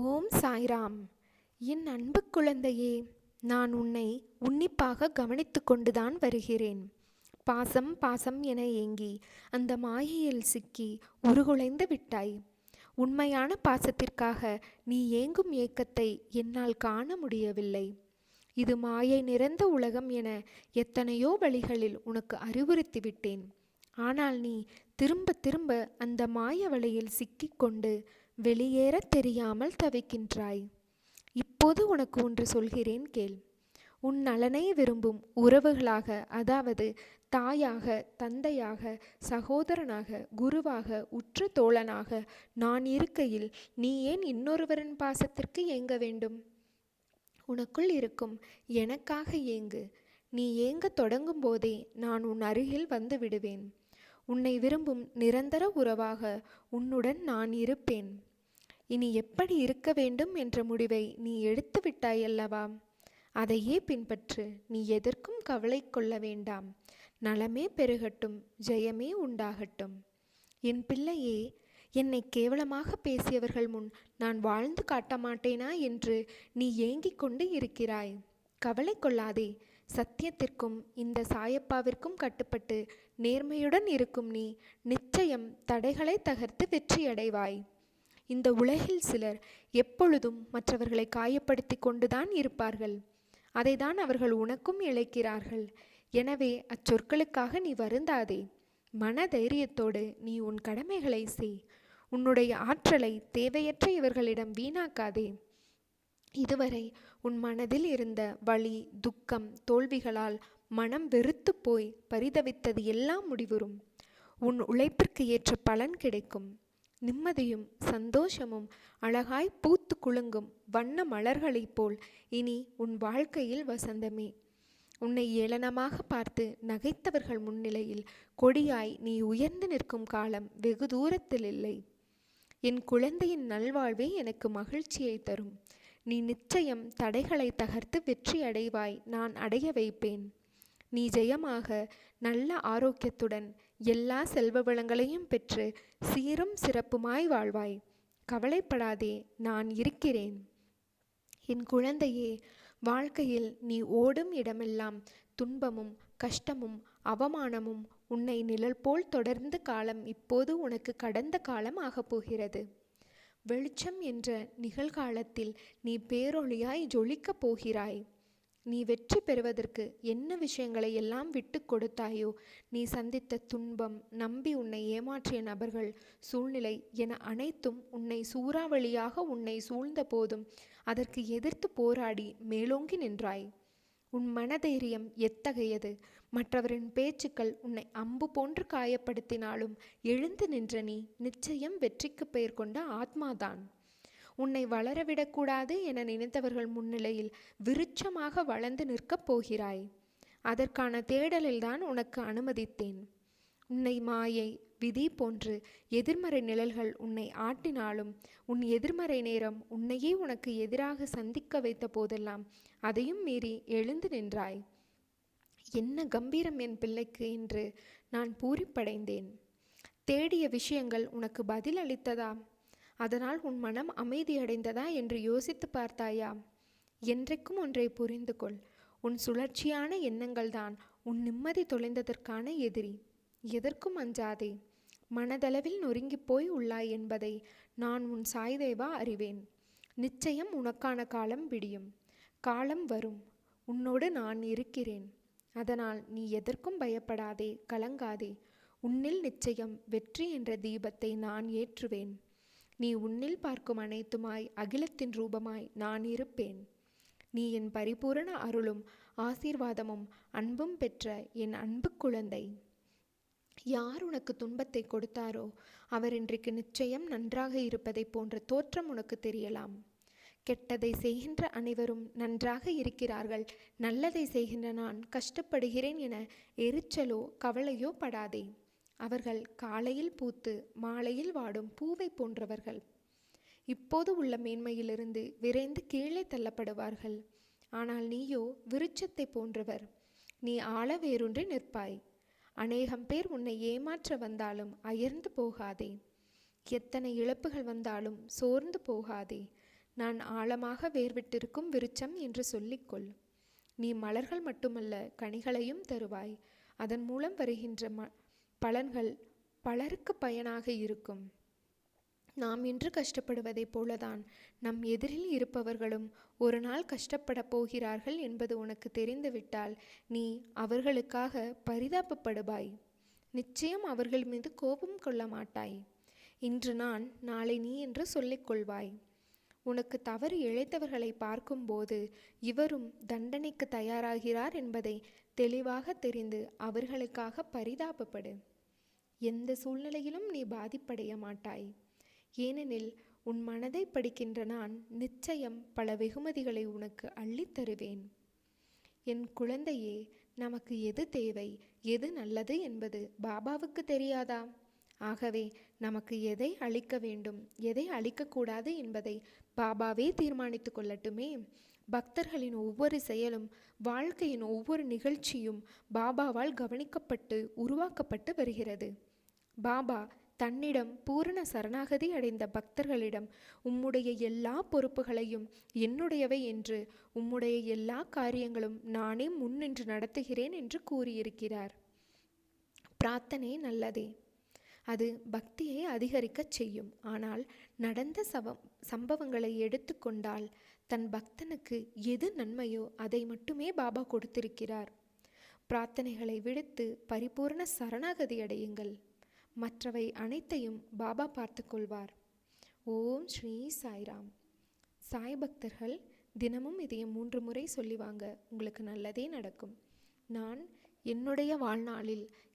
ஓம் சாய்ராம். என் அன்பு குழந்தையே நான் உன்னை உன்னிப்பாக கவனித்து கொண்டுதான் வருகிறேன். பாசம் பாசம் என ஏங்கி அந்த மாயையில் சிக்கி உருகுலைந்து விட்டாய். உண்மையான பாசத்திற்காக நீ ஏங்கும் ஏக்கத்தை என்னால் காண முடியவில்லை. இது மாயை நிறைந்த உலகம் என எத்தனையோ வழிகளில் உனக்கு அறிவுறுத்தி விட்டேன். ஆனால் நீ திரும்ப திரும்ப அந்த மாய வலையில் சிக்கிக்கொண்டு வெளியேறத் தெரியாமல் தவிக்கின்றாய். இப்போது உனக்கு ஒன்று சொல்கிறேன் கேள். உன் நலனை விரும்பும் உறவுகளாக அதாவது தாயாக தந்தையாக சகோதரனாக குருவாக உற்ற தோழனாக நான் இருக்கையில் நீ ஏன் இன்னொருவரின் பாசத்திற்கு ஏங்க வேண்டும்? உனக்குள் இருக்கும் எனக்காக ஏங்கு. நீ ஏங்க தொடங்கும் போதே நான் உன் அருகில் வந்து விடுவேன். உன்னை விரும்பும் நிரந்தர உறவாக உன்னுடன் நான் இருப்பேன். இனி எப்படி இருக்க வேண்டும் என்ற முடிவை நீ எடுத்து விட்டாய் அல்லவா? அதையே பின்பற்று நீ எதற்கும் கவலை கொள்ள வேண்டாம். நலமே பெருகட்டும் ஜெயமே உண்டாகட்டும். என் பிள்ளையே என்னை கேவலமாக பேசியவர்கள் முன் நான் வாழ்ந்து காட்ட மாட்டேனா என்று நீ ஏங்கிக் கொண்டு இருக்கிறாய். கவலை கொள்ளாதே சத்தியத்திற்கும் இந்த சாயப்பாவிற்கும் கட்டுப்பட்டு நேர்மையுடன் இருக்கும் நீ நிச்சயம் தடைகளை தகர்த்து வெற்றியடைவாய். இந்த உலகில் சிலர் எப்பொழுதும் மற்றவர்களை காயப்படுத்தி கொண்டுதான் இருப்பார்கள். அதைதான் அவர்கள் உனக்கும் இழைக்கிறார்கள். எனவே அச்சொற்களுக்காக நீ வருந்தாதே. மன தைரியத்தோடு நீ உன் கடமைகளை செய். உன்னுடைய ஆற்றலை தேவையற்ற இவர்களிடம் வீணாக்காதே. இதுவரை உன் மனதில் இருந்த வலி துக்கம் தோல்விகளால் மனம் வெறுத்து போய் பரிதவித்தது எல்லாம் முடிவுறும். உன் உழைப்பிற்கு ஏற்ற பலன் கிடைக்கும். நிம்மதியும் சந்தோஷமும் அழகாய் பூத்து குலுங்கும் வண்ண மலர்களைப் போல் இனி உன் வாழ்க்கையில் வசந்தமே. உன்னை ஏளனமாக பார்த்து நகைத்தவர்கள் முன்னிலையில் கொடியாய் நீ உயர்ந்து நிற்கும் காலம் வெகு தூரத்தில் இல்லை என் குழந்தையின் நல்வாழ்வே எனக்கு மகிழ்ச்சியை தரும். நீ நிச்சயம் தடைகளை தகர்த்து வெற்றி அடைவாய் நான் அடைய வைப்பேன். நீ ஜெயமாக நல்ல ஆரோக்கியத்துடன் எல்லா செல்வ வளங்களையும் பெற்று சீரும் சிறப்புமாய் வாழ்வாய். கவலைப்படாதே நான் இருக்கிறேன். என் குழந்தையே வாழ்க்கையில் நீ ஓடும் இடமெல்லாம் துன்பமும் கஷ்டமும் அவமானமும் உன்னை நிழல் போல் தொடர்ந்து காலம் இப்போது உனக்கு கடந்த காலம் ஆகப் போகிறது. வெளிச்சம் என்ற நிகழ்காலத்தில் நீ பேரொளியாய் ஜொலிக்கப் போகிறாய். நீ வெற்றி பெறுவதற்கு என்ன விஷயங்களை எல்லாம் விட்டு கொடுத்தாயோ நீ சந்தித்த துன்பம் நம்பி உன்னை ஏமாற்றிய நபர்கள் சூழ்நிலை என அனைத்தும் உன்னை சூறாவளியாக உன்னை சூழ்ந்த போதும் அதற்கு எதிர்த்து போராடி மேலோங்கி நின்றாய். உன் மனதைரியம் எத்தகையது? மற்றவரின் பேச்சுக்கள் உன்னை அம்பு போன்று காயப்படுத்தினாலும் எழுந்து நின்ற நீ நிச்சயம் வெற்றிக்கு பெயர் கொண்ட ஆத்மாதான். உன்னை வளரவிடக்கூடாது என நினைத்தவர்கள் முன்னிலையில் விருட்சமாக வளர்ந்து நிற்கப் போகிறாய். அதற்கான தேடலில்தான் உனக்கு அனுமதித்தேன். உன்னை மாயை விதி போன்று எதிர்மறை நிழல்கள் உன்னை ஆட்டினாலும் உன் எதிர்மறை நேரம் உன்னையே உனக்கு எதிராக சந்திக்க வைத்த போதெல்லாம் அதையும் மீறி எழுந்து நின்றாய். என்ன கம்பீரம் என் பிள்ளைக்கு என்று நான் பூரிப்படைந்தேன். தேடிய விஷயங்கள் உனக்கு பதில் அளித்ததா? அதனால் உன் மனம் அமைதியடைந்ததா என்று யோசித்து பார்த்தாயா? என்றைக்கும் ஒன்றை புரிந்து கொள். உன் சுழற்சியான எண்ணங்கள்தான் உன் நிம்மதி தொலைந்ததற்கான எதிரி. எதற்கும் அஞ்சாதே. மனதளவில் நொறுங்கி போய் உள்ளாய் என்பதை நான் உன் சாய்தேவா அறிவேன். நிச்சயம் உனக்கான காலம் விடியும். காலம் வரும். உன்னோடு நான் இருக்கிறேன். அதனால் நீ எதற்கும் பயப்படாதே கலங்காதே. உன்னில் நிச்சயம் வெற்றி என்ற தீபத்தை நான் ஏற்றுவேன். நீ உன்னில் பார்க்கும் அனைத்துமாய் அகிலத்தின் ரூபமாய் நான் இருப்பேன். நீ என் பரிபூரண அருளும் ஆசீர்வாதமும் அன்பும் பெற்ற என் அன்பு குழந்தை. யார் உனக்கு துன்பத்தை கொடுத்தாரோ அவர் இன்றைக்கு நிச்சயம் நன்றாக இருப்பதை போன்ற தோற்றம் உனக்கு தெரியலாம். கெட்டதை செய்கின்ற அனைவரும் நன்றாக இருக்கிறார்கள். நல்லதை செய்கின்ற நான் கஷ்டப்படுகிறேன் என எரிச்சலோ கவலையோ படாதே. அவர்கள் காலையில் பூத்து மாலையில் வாடும் பூவை போன்றவர்கள். இப்போது உள்ள மேன்மையிலிருந்து விரைந்து கீழே தள்ளப்படுவார்கள். ஆனால் நீயோ விருட்சத்தை போன்றவர். நீ ஆழ வேரூன்றி நிற்பாய். அநேகம் பேர் உன்னை ஏமாற்ற வந்தாலும் அயர்ந்து போகாதே. எத்தனை இழப்புகள் வந்தாலும் சோர்ந்து போகாதே. நான் ஆழமாக வேர்விட்டிருக்கும் விருச்சம் என்று சொல்லிக்கொள். நீ மலர்கள் மட்டுமல்ல கனிகளையும் தருவாய். அதன் மூலம் வருகின்ற ம பலன்கள் பலருக்கு பயனாக இருக்கும். நாம் இன்று கஷ்டப்படுவதைப் போலதான் நம் எதிரில் இருப்பவர்களும் ஒரு நாள் கஷ்டப்படப் போகிறார்கள் என்பது உனக்கு தெரிந்துவிட்டால் நீ அவர்களுக்காக பரிதாபப்படுவாய். நிச்சயம் அவர்கள் மீது கோபம் கொள்ள மாட்டாய் இன்று நான் நாளை நீ என்று சொல்லிக்கொள்வாய். உனக்கு தவறு இழைத்தவர்களை பார்க்கும்போது இவரும் தண்டனைக்கு தயாராகிறார் என்பதை தெளிவாக தெரிந்து அவர்களுக்காக பரிதாபப்படு. எந்த சூழ்நிலையிலும் நீ பாதிப்படைய மாட்டாய். ஏனெனில் உன் மனதை படிக்கின்ற நான் நிச்சயம் பல வெகுமதிகளை உனக்கு அள்ளித் தருவேன். என் குழந்தையே நமக்கு எது தேவை எது நல்லது என்பது பாபாவுக்கு தெரியாதா? ஆகவே நமக்கு எதை அளிக்க வேண்டும் எதை அளிக்கக்கூடாது என்பதை பாபாவே தீர்மானித்து கொள்ளட்டுமே. பக்தர்களின் ஒவ்வொரு செயலும் வாழ்க்கையின் ஒவ்வொரு நிகழ்ச்சியும் பாபாவால் கவனிக்கப்பட்டு உருவாக்கப்பட்டு வருகிறது. பாபா தன்னிடம் பூரண சரணாகதி அடைந்த பக்தர்களிடம் உம்முடைய எல்லா பொறுப்புகளையும் என்னுடையவை என்று உம்முடைய எல்லா காரியங்களும் நானே முன்னின்று நடத்துகிறேன் என்று கூறியிருக்கிறார். பிரார்த்தனை நல்லதே. அது பக்தியை அதிகரிக்கச் செய்யும். ஆனால் நடந்த சவம் சம்பவங்களை எடுத்துக்கொண்டால் தன் பக்தனுக்கு எது நன்மையோ அதை மட்டுமே பாபா கொடுத்திருக்கிறார். பிரார்த்தனைகளை விடுத்து பரிபூர்ண சரணாகதி அடையுங்கள். மற்றவை அனைத்தையும் பாபா பார்த்து கொள்வார். ஓம் ஸ்ரீ சாய்ராம். சாய் பக்தர்கள் தினமும் இதையை மூன்று முறை சொல்லி வாங்க உங்களுக்கு நல்லதே நடக்கும். நான் என்னுடைய வாழ்நாளில்